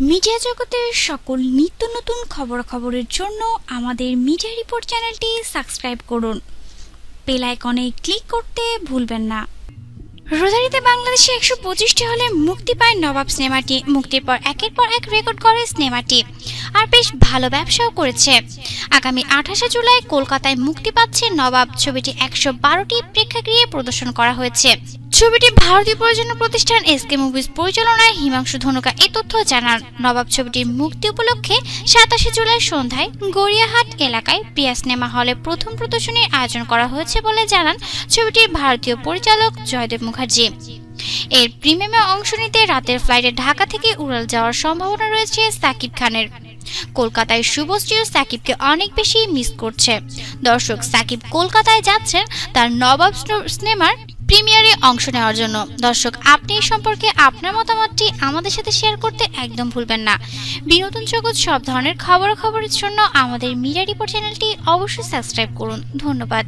Media জগতের সকল নিত্য নতুন খবর খবরের জন্য আমাদের মিডিয়া রিপোর্ট চ্যানেলটি সাবস্ক্রাইব করুন। বেল আইকনে ক্লিক করতে ভুলবেন না। রোজারিতে বাংলাদেশে একশো পঁচিশটি হলে মুক্তি পায় নবাব সিনেমাটি। মুক্তির পর একের পর এক রেকর্ড করে সিনেমাটি। আর বেশ ভালো ব্যবসাও করেছে। আগামী আঠাশে জুলাই কলকাতায় মুক্তি পাচ্ছে নবাব। ছবিটি একশো বারোটি প্রেক্ষাগৃহে প্রদর্শন করা হয়েছে। ছবিটি ভারতীয় প্রযোজনা প্রতিষ্ঠান এসকে মুভিজ পরিচালনায় হিমাংশু ধনুকা এ তথ্য জানান। নবাব ছবিটির মুক্তি উপলক্ষে সাতাশে জুলাই সন্ধ্যায় গড়িয়াহাট এলাকায় প্রিয়া সিনেমা হলে প্রথম প্রদর্শনীর আয়োজন করা হয়েছে বলে জানান ছবিটির ভারতীয় পরিচালক জয়দেব মুখার্জি। এর প্রিমিয়ামে অংশ নিতে রাতের ফ্লাইটে ঢাকা থেকে উড়াল যাওয়ার সম্ভাবনা রয়েছে সাকিব খানের। কলকাতায় শুভশ্রীও সাকিবকে অনেক বেশি মিস করছে। দর্শক, সাকিব কলকাতায় যাচ্ছেন তার নবাব সিনেমার প্রিমিয়ারে অংশ নেওয়ার জন্য। দর্শক, আপনি এই সম্পর্কে আপনার মতামতটি আমাদের সাথে শেয়ার করতে একদম ভুলবেন না। বিনোদন জগৎ সব ধরনের খবরাখবরের জন্য আমাদের মিডিয়া রিপোর্ট চ্যানেলটি অবশ্যই সাবস্ক্রাইব করুন। ধন্যবাদ।